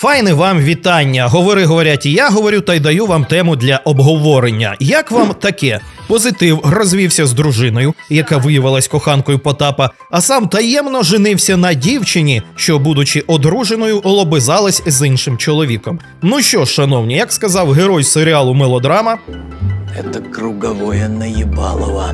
Файне вам вітання. Говори, говорять, і я говорю та й даю вам тему для обговорення. Як вам таке? Позитив розвівся з дружиною, яка виявилась коханкою Потапа, а сам таємно женився на дівчині, що, будучи одруженою, лобизалась з іншим чоловіком. Ну що ж, шановні, як сказав герой серіалу Мелодрама, Это круговое наебалово.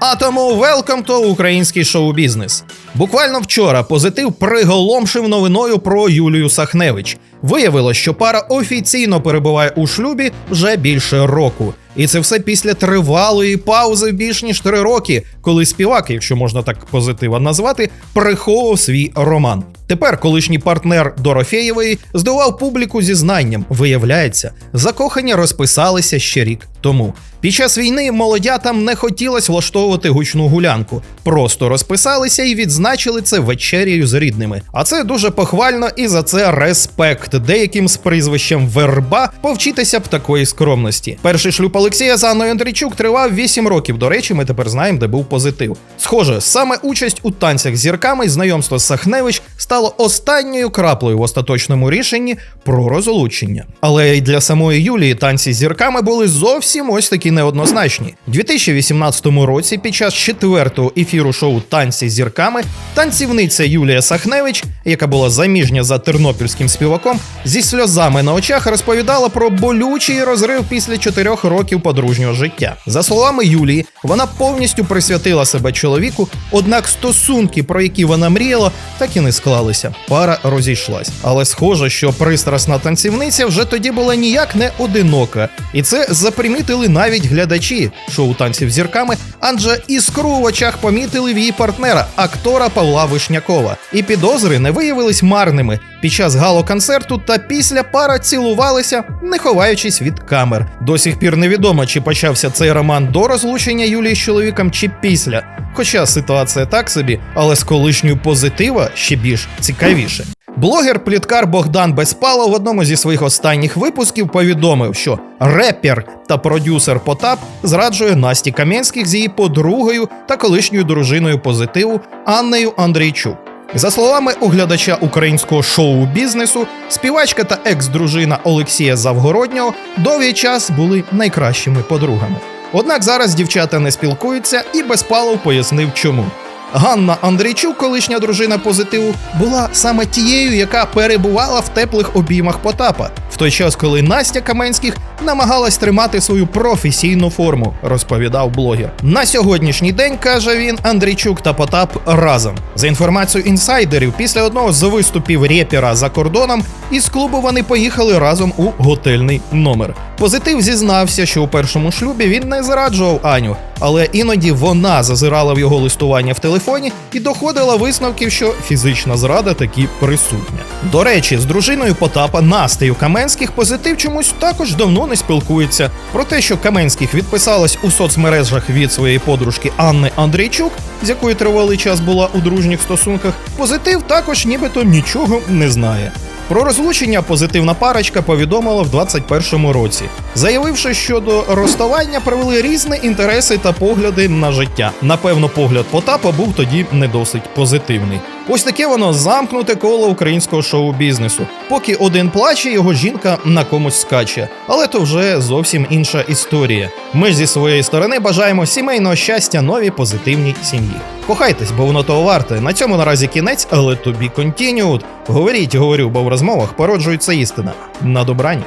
А тому велкам то український шоу-бізнес. Буквально вчора позитив приголомшив новиною про Юлію Сахневич. Виявилось, що пара офіційно перебуває у шлюбі вже більше року. І це все після тривалої паузи більш ніж три роки, коли співак, якщо можна так позитива назвати, приховував свій роман. Тепер колишній партнер Дорофєєвої здивував публіку зізнанням. Виявляється, закохані розписалися ще рік тому. Під час війни молодятам не хотілося влаштовувати гучну гулянку, просто розписалися і відзначили це вечерією з рідними. А це дуже похвально і за це респект. Деяким з прізвищем Верба повчитися б такої скромності. Перший шлюб Олексія з Анною Андрійчук тривав 8 років. До речі, ми тепер знаємо, де був позитив. Схоже, саме участь у танцях з зірками знайомство з Сахневич стало останньою краплею в остаточному рішенні про розлучення. Але й для самої Юлії танці з зірками були зовсім ось такі неоднозначні. У 2018 році, під час четвертого ефіру шоу Танці з зірками, танцівниця Юлія Сахневич, яка була заміжня за тернопільським співаком, зі сльозами на очах розповідала про болючий розрив після чотирьох років подружнього життя. За словами Юлії, вона повністю присвятила себе чоловіку, однак стосунки, про які вона мріяла, так і не склалися. Пара розійшлась. Але схоже, що пристрасна танцівниця вже тоді була ніяк не одинока, і це запримітили навіть глядачі шоу танців зірками, адже іскру в очах помітили в її партнера, актора Павла Вишнякова. І підозри не виявились марними. Під час гало-концерту та після пара цілувалися, не ховаючись від камер. До сих пір невідомо, чи почався цей роман до розлучення Юлії з чоловіком, чи після. Хоча ситуація так собі, але з колишньою позитива ще більш цікавіше. Блогер-пліткар Богдан Безпалов в одному зі своїх останніх випусків повідомив, що репер та продюсер Потап зраджує Насті Кам'янських з її подругою та колишньою дружиною позитиву Аннею Андрійчук. За словами оглядача українського шоу-бізнесу, співачка та екс-дружина Олексія Завгороднього довгий час були найкращими подругами. Однак зараз дівчата не спілкуються, і Безпалов пояснив, чому. Ганна Андрійчук, колишня дружина позитиву, була саме тією, яка перебувала в теплих обіймах Потапа, в той час, коли Настя Каменських намагалась тримати свою професійну форму, розповідав блогер. На сьогоднішній день каже він, Андрійчук та Потап разом. За інформацією інсайдерів, після одного з виступів репера за кордоном із клубу вони поїхали разом у готельний номер. Позитив зізнався, що у першому шлюбі він не зраджував Аню, але іноді вона зазирала в його листування в телефоні і доходила висновків, що фізична зрада таки присутня. До речі, з дружиною Потапа Настею Каменських позитив чомусь також давно не спілкується. Про те, що Каменських відписалась у соцмережах від своєї подружки Анни Андрійчук, з якою тривалий час була у дружніх стосунках, позитив також нібито нічого не знає. Про розлучення позитивна парочка повідомила в 21-му році, заявивши, що до розставання привели різні інтереси та погляди на життя. Напевно, погляд Потапа був тоді не досить позитивний. Ось таке воно замкнуте коло українського шоу-бізнесу. Поки один плаче, його жінка на комусь скаче. Але то вже зовсім інша історія. Ми зі своєї сторони бажаємо сімейного щастя новій позитивній сім'ї. Кохайтесь, бо воно того варте. На цьому наразі кінець, але тобі контініут. Говоріть, говорю, бо в розмовах породжується істина. На добраніч.